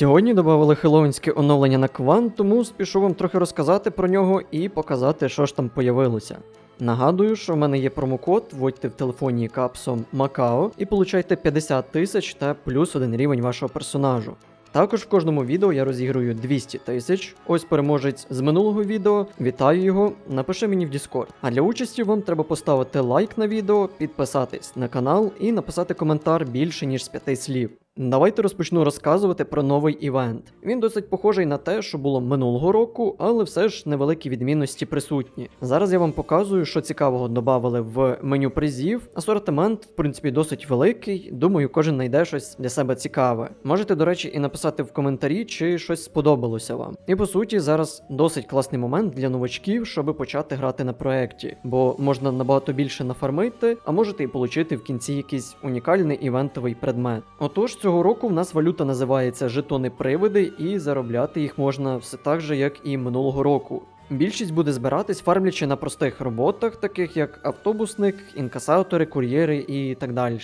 Сьогодні додали хеллоуінське оновлення на квант, тому спішу вам трохи розказати про нього і показати, що ж там появилося. Нагадую, що в мене є промокод, вводьте в телефоні капсом Макао і получайте 50 тисяч та плюс один рівень вашого персонажу. Також в кожному відео я розіграю 200 тисяч. Ось переможець з минулого відео. Вітаю його. Напиши мені в Discord. А для участі вам треба поставити лайк на відео, підписатись на канал і написати коментар більше ніж з 5 слів. Давайте розпочну розказувати про новий івент. Він досить похожий на те, що було минулого року, але все ж невеликі відмінності присутні. Зараз я вам показую, що цікавого додали в меню призів. Асортимент, в принципі, досить великий. Думаю, кожен знайде щось для себе цікаве. Можете, до речі, і написати в коментарі, чи щось сподобалося вам. І по суті, зараз досить класний момент для новачків, щоб почати грати на проекті, бо можна набагато більше нафармити, а можете і отримати в кінці якийсь унікальний івентовий предмет. Отож, цього року в нас валюта називається жетони привиди, і заробляти їх можна все так же, як і минулого року. Більшість буде збиратись, фармлячи на простих роботах, таких як автобусник, інкасатори, кур'єри і так далі.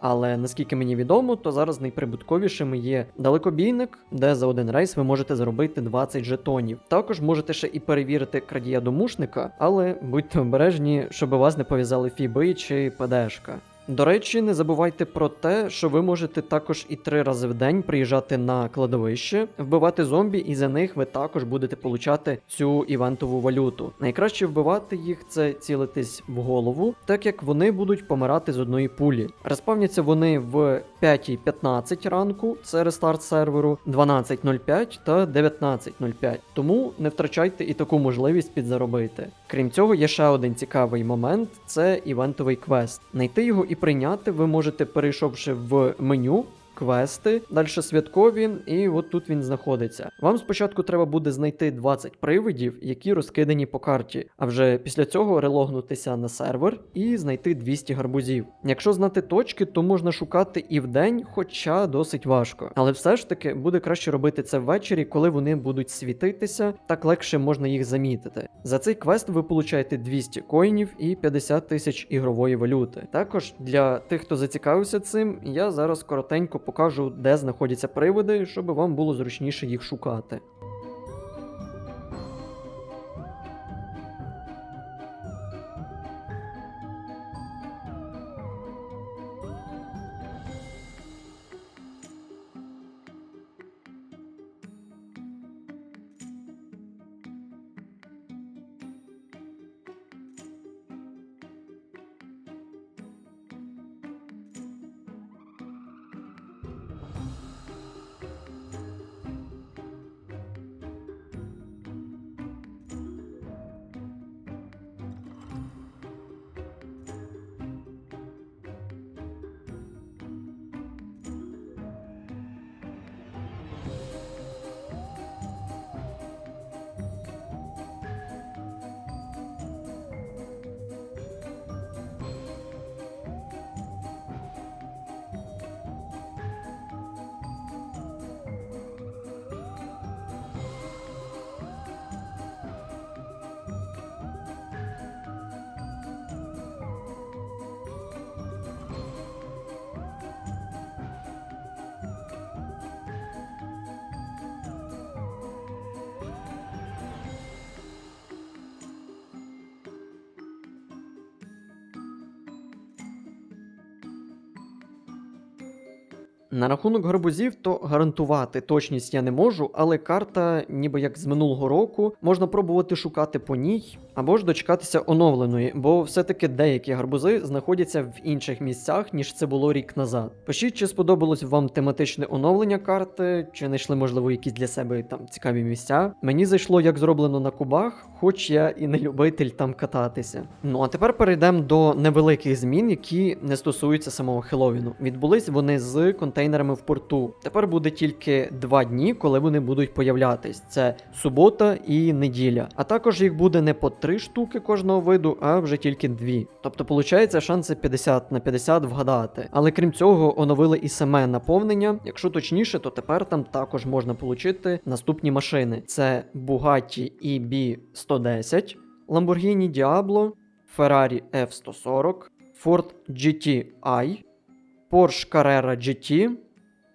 Але наскільки мені відомо, то зараз найприбутковішими є далекобійник, де за один рейс ви можете заробити 20 жетонів. Також можете ще і перевірити крадія домушника, але будьте обережні, щоб вас не пов'язали фіби чи ПДшка. До речі, не забувайте про те, що ви можете також і три рази в день приїжджати на кладовище, вбивати зомбі, і за них ви також будете получати цю івентову валюту. Найкраще вбивати їх це цілитись в голову, так як вони будуть помирати з одної пулі. Респавняться вони в 5.15 ранку, це рестарт серверу, 12.05 та 19.05. Тому не втрачайте і таку можливість підзаробити. Крім цього, є ще один цікавий момент: це івентовий квест. Найти його і прийняти ви можете, перейшовши в меню. Квести, далі святкові, і от тут він знаходиться. Вам спочатку треба буде знайти 20 привидів, які розкидані по карті, а вже після цього релогнутися на сервер і знайти 200 гарбузів. Якщо знати точки, то можна шукати і вдень, хоча досить важко. Але все ж таки буде краще робити це ввечері, коли вони будуть світитися, так легше можна їх замітити. За цей квест ви получаєте 200 коїнів і 50 тисяч ігрової валюти. Також для тих, хто зацікавився цим, я зараз коротенько покажу, де знаходяться приводи, щоб вам було зручніше їх шукати. На рахунок гарбузів, то гарантувати точність я не можу, але карта, ніби як з минулого року, можна пробувати шукати по ній, або ж дочекатися оновленої, бо все-таки деякі гарбузи знаходяться в інших місцях, ніж це було рік назад. Пишіть, чи сподобалось вам тематичне оновлення карти, чи знайшли, можливо, якісь для себе там цікаві місця. Мені зайшло, як зроблено на кубах, хоч я і не любитель там кататися. Ну а тепер перейдемо до невеликих змін, які не стосуються самого Хеловіну. Відбулись вони з контейнерами в порту. Тепер буде тільки два дні, коли вони будуть появлятись. Це субота і неділя. А також їх буде не по три штуки кожного виду, а вже тільки дві. Тобто, виходить, шанси 50 на 50 вгадати. Але крім цього, оновили і саме наповнення. Якщо точніше, то тепер там також можна отримати наступні машини: це Bugatti EB 110, Lamborghini Diablo, Ferrari F140, Ford GT I, Porsche Carrera GT,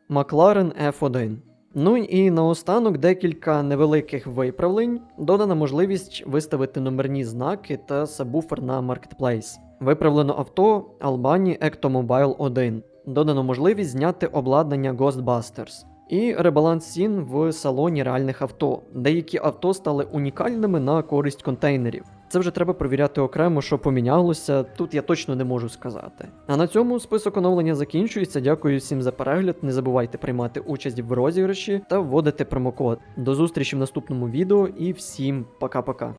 McLaren F1. Ну і наостанок декілька невеликих виправлень. Додана можливість виставити номерні знаки та сабвуфер на Marketplace. Виправлено авто Albani Ectomobile 1. Додано можливість зняти обладнання Ghostbusters. І ребаланс цін в салоні реальних авто. Деякі авто стали унікальними на користь контейнерів. Це вже треба перевіряти окремо, що помінялося. Тут я точно не можу сказати. А на цьому список оновлення закінчується. Дякую всім за перегляд. Не забувайте приймати участь в розіграші та вводити промокод. До зустрічі в наступному відео і всім пока-пока.